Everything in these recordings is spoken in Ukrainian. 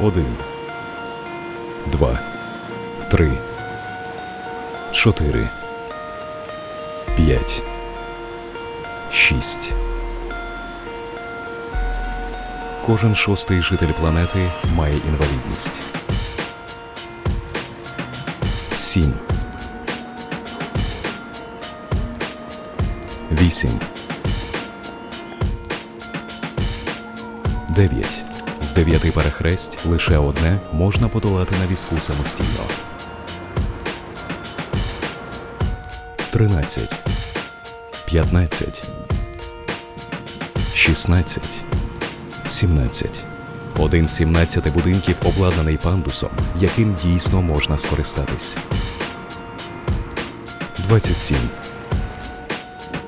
Один. Два. Три. Чотири. П'ять. Шість. Кожен шостий житель планети має інвалідність. Сім. Вісім. Дев'ять. З дев'яти перехресть лише одне можна подолати на візку самостійно. Тринадцять. П'ятнадцять. Шістнадцять. Сімнадцять. Один з 17 будинків обладнаний пандусом, яким дійсно можна скористатись. 27.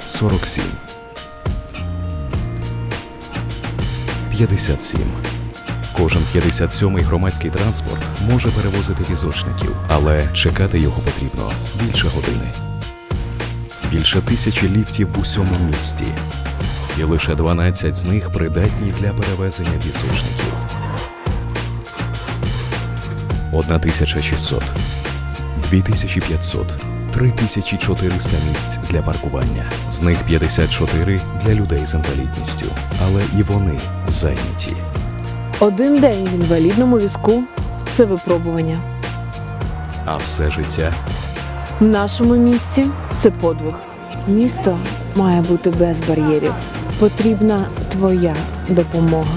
47. 57. Кожен 57-й громадський транспорт може перевозити візочників, але чекати його потрібно більше години. Більше тисячі ліфтів в усьому місті, і лише 12 з них придатні для перевезення візочників. 1600, 2500, 3400 місць для паркування. З них 54 для людей з інвалідністю, але і вони зайняті. Один день в інвалідному візку це випробування. А все життя В нашому місті це подвиг. Місто має бути без бар'єрів. Потрібна твоя допомога.